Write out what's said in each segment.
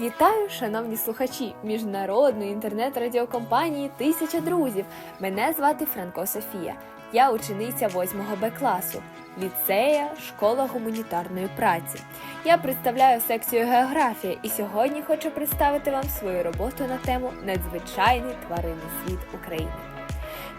Вітаю, шановні слухачі міжнародної інтернет-радіокомпанії Тисяча друзів. Мене звати Франко Софія. Я учениця 8 Б класу, ліцея, школа гуманітарної праці. Я представляю секцію географія і сьогодні хочу представити вам свою роботу на тему Надзвичайний тваринний світ України.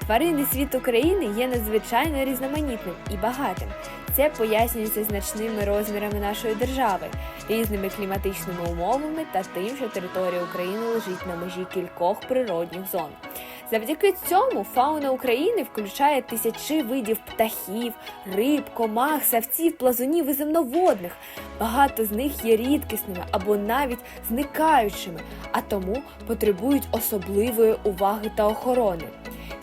Тваринний світ України є надзвичайно різноманітним і багатим. Це пояснюється значними розмірами нашої держави, різними кліматичними умовами та тим, що територія України лежить на межі кількох природних зон. Завдяки цьому фауна України включає тисячі видів птахів, риб, комах, савців, плазунів і земноводних. Багато з них є рідкісними або навіть зникаючими, а тому потребують особливої уваги та охорони.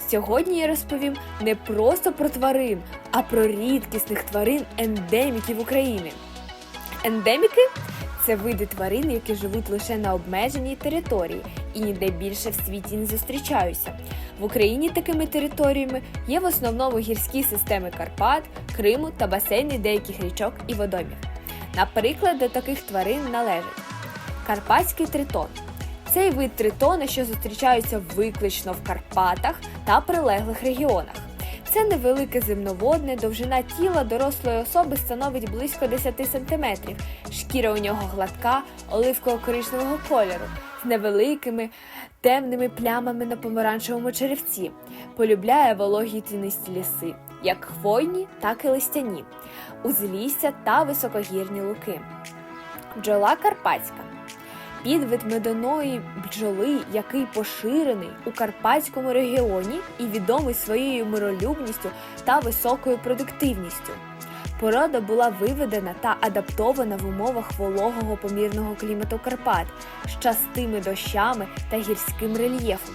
Сьогодні я розповім не просто про тварин, а про рідкісних тварин ендеміків України. Ендеміки це види тварин, які живуть лише на обмеженій території і ніде більше в світі не зустрічаються. В Україні такими територіями є в основному гірські системи Карпат, Криму та басейни деяких річок і водомів. Наприклад, до таких тварин належать Карпатський тритон. Цей вид тритона, що зустрічаються виключно в Карпатах та прилеглих регіонах. Це невелике земноводне, довжина тіла дорослої особи становить близько 10 см. Шкіра у нього гладка, оливково-коричневого кольору, з невеликими темними плямами на помаранчевому черевці. Полюбляє вологі тінисті ліси, як хвойні, так і листяні, узлісся та високогірні луки. Бджола карпатська підвид медоної бджоли, який поширений у карпатському регіоні і відомий своєю миролюбністю та високою продуктивністю. Порода була виведена та адаптована в умовах вологого помірного клімату Карпат з частими дощами та гірським рельєфом.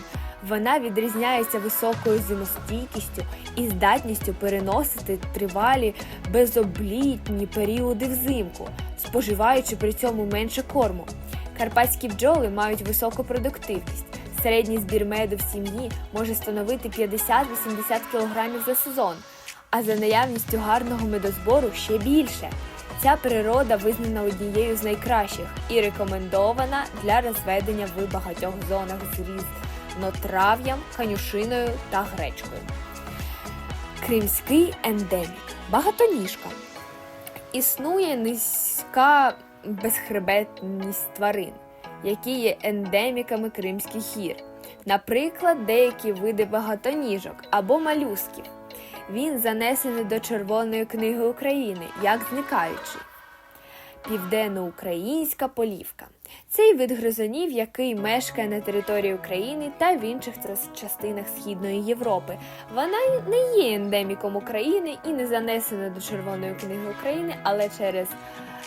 Вона відрізняється високою зимостійкістю і здатністю переносити тривалі безоблітні періоди взимку, споживаючи при цьому менше корму. Карпатські бджоли мають високу продуктивність. Середній збір меду в сім'ї може становити 50-80 кг за сезон, а за наявністю гарного медозбору ще більше. Ця природа визнана однією з найкращих і рекомендована для розведення в багатьох зонах з різнотрав'ям, канюшиною та гречкою. Кримський ендемік багатоніжка. Існує низька безхребетність тварин, які є ендеміками Кримських гір, наприклад, деякі види багатоніжок або малюсків. Він занесений до Червоної книги України як зникаючий. Південноукраїнська полівка. Цей вид гризунів, який мешкає на території України та в інших частинах Східної Європи. Вона не є ендеміком України і не занесена до Червоної книги України, але через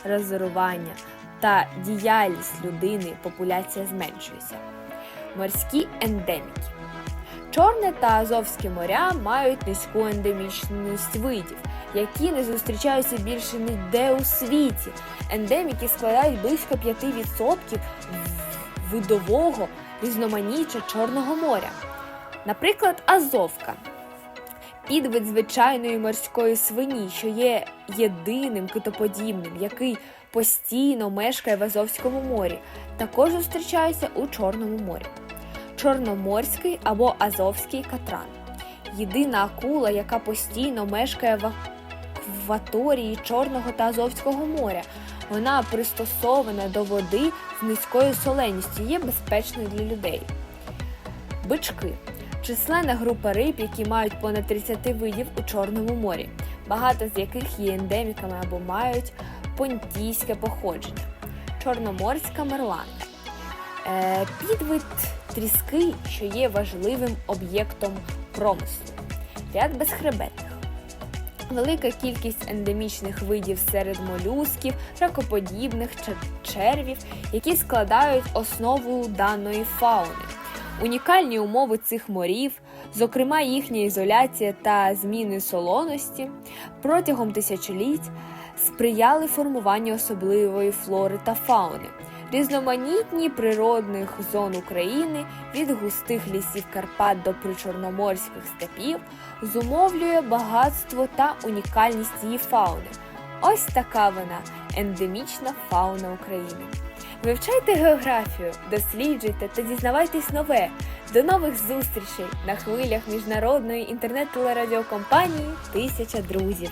розорування та діяльність людини популяція зменшується. Морські ендеміки. Чорне та Азовське моря мають низьку ендемічність видів, які не зустрічаються більше ніде у світі. Ендеміки складають близько 5% видового різноманіття Чорного моря. Наприклад, Азовка підвид звичайної морської свині, що є єдиним китоподібним, який постійно мешкає в Азовському морі, також зустрічається у Чорному морі. Чорноморський або Азовський катран єдина акула, яка постійно мешкає в акваторії Чорного та Азовського моря. Вона пристосована до води з низькою соленістю, є безпечною для людей. Бички численна група риб, які мають понад 30 видів у Чорному морі, багато з яких є ендеміками або мають понтійське походження. Чорноморська мерланка. Е, підвид тріски, що є важливим об'єктом промислу. Ряд безхребетних. Велика кількість ендемічних видів серед молюсків, ракоподібних червів, які складають основу даної фауни. Унікальні умови цих морів, зокрема їхня ізоляція та зміни солоності, протягом тисячоліть сприяли формуванню особливої флори та фауни. Різноманітні природних зон України від густих лісів Карпат до причорноморських степів зумовлює багатство та унікальність її фауни. Ось така вона ендемічна фауна України. Вивчайте географію, досліджуйте та дізнавайтесь нове. До нових зустрічей на хвилях міжнародної інтернет-телерадіокомпанії Тисяча друзів.